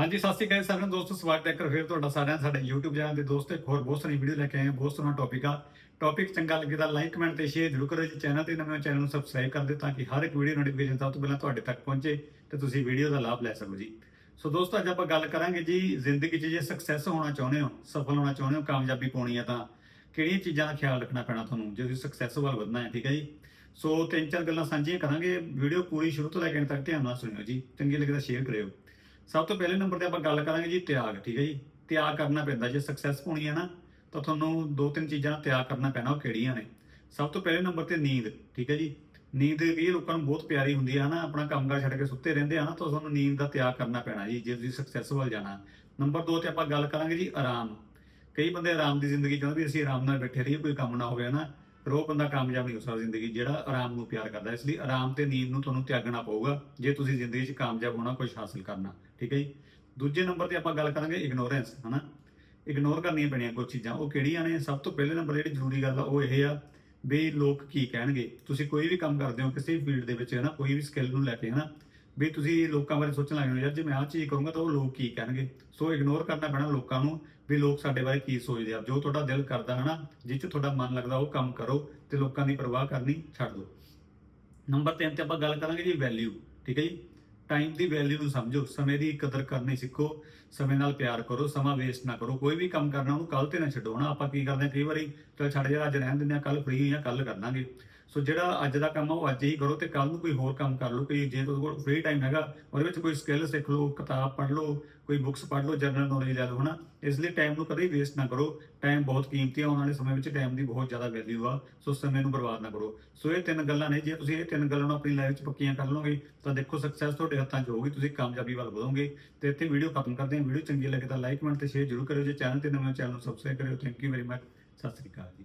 ਹਾਂਜੀ, ਸਤਿ ਸ਼੍ਰੀ ਅਕਾਲ ਸਾਰਿਆਂ ਨੂੰ ਦੋਸਤੋ, ਸਵਾਗਤ ਹੈ ਕਰ ਫਿਰ ਤੁਹਾਡਾ ਸਾਰਿਆਂ ਸਾਡੇ YouTube ਚੈਨਲ ਦੇ ਦੋਸਤੋ, ਇੱਕ ਹੋਰ ਬਹੁਤ ਸਾਰੀ ਵੀਡੀਓ ਲੈ ਕੇ ਆਏ ਹਾਂ। ਬਹੁਤ ਸੋਹਣਾ ਟੌਪਿਕ ਆ। ਟੌਪਿਕ ਚੰਗਾ ਲੱਗੇ ਤਾਂ ਲਾਈਕ ਕਮੈਂਟ ਤੇ ਸ਼ੇਅਰ ਜ਼ਰੂਰ ਕਰੋ ਜੀ। ਚੈਨਲ ਤੇ ਨਵੇਂ ਚੈਨਲ ਨੂੰ ਸਬਸਕ੍ਰਾਈਬ ਕਰ ਦਿਓ ਤਾਂ ਕਿ ਹਰ ਇੱਕ ਵੀਡੀਓ ਨੋਟੀਫਿਕੇਸ਼ਨ ਸਭ ਤੋਂ ਪਹਿਲਾਂ ਤੁਹਾਡੇ ਤੱਕ ਪਹੁੰਚੇ ਤੇ ਤੁਸੀਂ ਵੀਡੀਓ ਦਾ ਲਾਭ ਲੈ ਸਕੋ ਜੀ। ਸੋ ਦੋਸਤੋ, ਅੱਜ ਆਪਾਂ ਗੱਲ ਕਰਾਂਗੇ ਜੀ, ਜ਼ਿੰਦਗੀ 'ਚ ਜੇ ਸਕਸੈਸ ਹੋਣਾ ਚਾਹੁੰਦੇ ਹੋ, ਸਫਲ ਹੋਣਾ ਚਾਹੁੰਦੇ ਹੋ, ਕਾਮਯਾਬੀ ਪਾਉਣੀ ਹੈ ਤਾਂ ਕਿਹੜੀਆਂ ਚੀਜ਼ਾਂ ਦਾ ਖਿਆਲ ਰੱਖਣਾ ਪੈਣਾ ਤੁਹਾਨੂੰ? ਜੇ ਤੁਸੀਂ ਸਕਸੈਸ ਵੱਲ ਵਧਣਾ ਹੈ, ਠੀਕ ਹੈ ਜੀ? ਸੋ ਤਿੰਨ ਚਾਰ ਗੱਲਾਂ ਸਾਂਝੀਆਂ ਕਰਾਂਗੇ। ਵੀਡੀਓ ਪੂਰੀ ਸ਼ੁਰੂ ਤੋਂ ਲੈ ਕੇ ਅੰਤ ਤੱਕ ਧਿਆਨ ਨਾਲ ਸੁਣਿਓ ਜੀ। ਚੰਗੀ ਲੱਗੇ ਤਾਂ ਸ਼ੇਅਰ ਕਰਿਓ। ਸਭ ਤੋਂ ਪਹਿਲੇ ਨੰਬਰ ਤੇ ਆਪਾਂ ਗੱਲ ਕਰਾਂਗੇ ਜੀ ਤਿਆਗ, ਠੀਕ ਹੈ ਜੀ? ਤਿਆਗ ਕਰਨਾ ਪੈਂਦਾ, ਜੇ ਸਕਸੈਸ ਹੋਣੀ ਹੈ ਨਾ, ਤਾਂ ਤੁਹਾਨੂੰ ਦੋ ਤਿੰਨ ਚੀਜ਼ਾਂ ਦਾ ਤਿਆਗ ਕਰਨਾ ਪੈਣਾ, ਉਹ ਕਿਹੜੀਆਂ ਨੇ? ਸਭ ਤੋਂ ਪਹਿਲੇ ਨੰਬਰ ਤੇ ਨੀਂਦ, ਠੀਕ ਹੈ ਜੀ? ਨੀਂਦ ਇਹ ਲੋਕਾਂ ਨੂੰ ਬਹੁਤ ਪਿਆਰੀ ਹੁੰਦੀ ਹੈ ਨਾ, ਆਪਣਾ ਕੰਮਕਾਰ ਛੱਡ ਕੇ ਸੁੱਤੇ ਰਹਿੰਦੇ ਆ ਨਾ, ਤਾਂ ਤੁਹਾਨੂੰ ਨੀਂਦ ਦਾ ਤਿਆਗ ਕਰਨਾ ਪੈਣਾ ਜੀ, ਜੇ ਤੁਸੀਂ ਸਕਸੈਸ ਵੱਲ ਜਾਣਾ। ਨੰਬਰ 2 ਤੇ ਆਪਾਂ ਗੱਲ ਕਰਾਂਗੇ ਜੀ ਆਰਾਮ। ਕਈ ਬੰਦੇ ਆਰਾਮ ਦੀ ਜ਼ਿੰਦਗੀ ਚਾਹੁੰਦੇ ਵੀ ਅਸੀਂ ਆਰਾਮ ਨਾਲ ਬੈਠੇ ਰਹੀਏ, ਕੋਈ ਕੰਮ ਨਾ ਹੋਵੇ ਨਾ? ਪਰ ਉਹ ਬੰਦਾ ਕਾਮਯਾਬ ਨਹੀਂ ਹੋ ਸਕਦਾ ਜ਼ਿੰਦਗੀ 'ਚ, ਜਿਹੜਾ ਆਰਾਮ ਨੂੰ ਪਿਆਰ ਕਰਦਾ ਇਸ ਲਈ ਆਰਾਮ ਤੇ ਨੀਂਦ ਨੂੰ ਤੁਹਾਨੂੰ ਤਿਆਗਣਾ ਪਊਗਾ ਜੇ ਤੁਸੀਂ ਜ਼ਿੰਦਗੀ 'ਚ ਕਾਮਯਾਬ ਹੋਣਾ ਕੁਝ ਹਾਸਲ ਕਰਨਾ। ਠੀਕ ਹੈ ਜੀ? ਦੂਜੇ ਨੰਬਰ ਤੇ ਆਪਾਂ ਗੱਲ ਕਰਾਂਗੇ ਇਗਨੋਰੈਂਸ ਹਨਾ? ਇਗਨੋਰ ਕਰਨੀਆਂ ਪੈਣੀਆਂ ਕੁਝ ਚੀਜ਼ਾਂ। ਉਹ ਕਿਹੜੀਆਂ ਨੇ? ਸਭ ਤੋਂ ਪਹਿਲੇ ਨੰਬਰ ਜਿਹੜੀ ਜ਼ਰੂਰੀ ਗੱਲ ਆ ਉਹ ਇਹ ਆ ਵੀ ਲੋਕ ਕੀ ਕਹਿਣਗੇ? ਤੁਸੀਂ ਕੋਈ ਵੀ ਕੰਮ ਕਰਦੇ ਹੋ ਕਿਸੇ ਵੀ ਫੀਲਡ ਦੇ ਵਿੱਚ ਹੈ ਨਾ ਕੋਈ ਵੀ ਸਕਿੱਲ ਨੂੰ ਲੈ ਕੇ ਹੈ ਨਾ ਵੀ ਤੁਸੀਂ ਲੋਕਾਂ ਬਾਰੇ ਸੋਚਣ ਲੱਗ ਜਾਂਦੇ ਯਾਰ ਜੇ ਮੈਂ ਆਹ ਚੀਜ਼ ਕਰੂੰਗਾ ਤਾਂ ਉਹ ਲੋਕ ਕੀ ਕਹਿਣਗੇ? ਸੋ ਇਗਨੋਰ ਕਰਨਾ ਪੈਣਾ ਲੋਕਾਂ ਨੂੰ ਵੀ ਲੋਕ ਸਾਡੇ ਬਾਰੇ ਕੀ ਸੋਚਦੇ ਆ। ਜੋ ਤੁਹਾਡਾ ਦਿਲ ਕਰਦਾ ਹੈ ਨਾ ਜਿਸ 'ਚ ਤੁਹਾਡਾ ਮਨ ਲੱਗਦਾ ਉਹ ਕੰਮ ਕਰੋ ਤੇ ਲੋਕਾਂ ਦੀ ਪਰਵਾਹ ਕਰਨੀ ਛੱਡ ਦਿਓ। ਨੰਬਰ 3 ਤੇ ਆਪਾਂ ਗੱਲ ਕਰਾਂਗੇ ਜੀ ਵੈਲਿਊ ਠੀਕ ਹੈ ਜੀ? ਟਾਈਮ ਦੀ ਵੈਲਿਊ ਨੂੰ ਸਮਝੋ, ਸਮੇਂ ਦੀ ਕਦਰ ਕਰਨੀ ਸਿੱਖੋ, ਸਮੇਂ ਨਾਲ ਪਿਆਰ ਕਰੋ, ਸਮਾਂ ਵੇਸਟ ਨਾ ਕਰੋ, ਕੋਈ ਵੀ ਕੰਮ ਕਰਨਾ ਉਹਨੂੰ ਕੱਲ ਤੇ ਨਾ ਛੱਡੋ ਨਾ ਆਪਾਂ ਕੀ ਕਰਦੇ ਹਾਂ, ਕਈ ਵਾਰੀ ਚਲ ਛੱਡ ਜਾ ਅੱਜ ਰਹਿਣ ਦਿੰਦੇ ਆ ਕੱਲ ਫ੍ਰੀ ਆ ਕੱਲ ਕਰ ਲਾਂਗੇ। ਸੋ ਜਿਹੜਾ ਅੱਜ ਦਾ ਕੰਮ ਆ, ਉਹ ਅੱਜ ਹੀ ਕਰੋ ਤੇ ਕੱਲ ਨੂੰ ਕੋਈ ਹੋਰ ਕੰਮ ਕਰ ਲਓ ਕਿ ਜੇ ਤੁਹਾਡੇ ਕੋਲ ਫ੍ਰੀ ਟਾਈਮ ਹੈਗਾ, ਉਹਦੇ ਵਿੱਚ ਕੋਈ ਸਕਿੱਲ ਸਿੱਖ ਲਓ, ਕਿਤਾਬ ਪੜ੍ਹ ਲਓ, ਕੋਈ ਬੁੱਕਸ ਪੜ੍ਹ ਲਓ ਜਨਰਲ ਨੌਲੇਜ ਲੈ ਲਓ, ਹਨਾ? ਇਸ ਲਈ ਟਾਈਮ ਨੂੰ ਕਦੇ ਵੇਸਟ ਨਾ ਕਰੋ। ਟਾਈਮ ਬਹੁਤ ਕੀਮਤੀ ਆ, ਆਉਣ ਵਾਲੇ ਸਮੇਂ ਵਿੱਚ ਟਾਈਮ ਦੀ ਬਹੁਤ ਜ਼ਿਆਦਾ ਵੈਲਿਊ ਆ, ਸੋ ਸਮੇਂ ਨੂੰ ਬਰਬਾਦ ਨਾ ਕਰੋ। ਸੋ ਇਹ ਤਿੰਨ ਗੱਲਾਂ ਨੇ, ਜੇ ਤੁਸੀਂ ਇਹ ਤਿੰਨ ਗੱਲਾਂ ਨੂੰ ਆਪਣੀ ਲਾਈਫ 'ਚ ਪੱਕੀਆਂ ਕਰ ਲਓਗੇ, ਤਾਂ ਦੇਖੋ ਸਕਸੈਸ ਤੁਹਾਡੇ ਹੱਥਾਂ 'ਚ ਹੋਊਗੀ, ਤੁਸੀਂ ਕਾਮਯਾਬੀ ਵੱਲ ਵਧੋਗੇ। ਤੇ ਇੱਥੇ ਵੀਡੀਓ ਖਤਮ ਕਰਦੇ ਹਾਂ ਵੀਡੀਓ ਚੰਗੀ ਲੱਗੇ ਤਾਂ ਲਾਈਕ ਕਮੈਂਟ ਤੇ ਸ਼ੇਅਰ ਜ਼ਰੂਰ ਕਰਿਓ, ਜੇ ਚੈਨਲ ਤੇ ਨਵੇਂ ਚੈਨਲ ਨੂੰ ਸਬਸਕ੍ਰਾਈਬ ਕਰਿਓ। Thank you very much Sat Sri ਅਕਾਲ ਜੀ।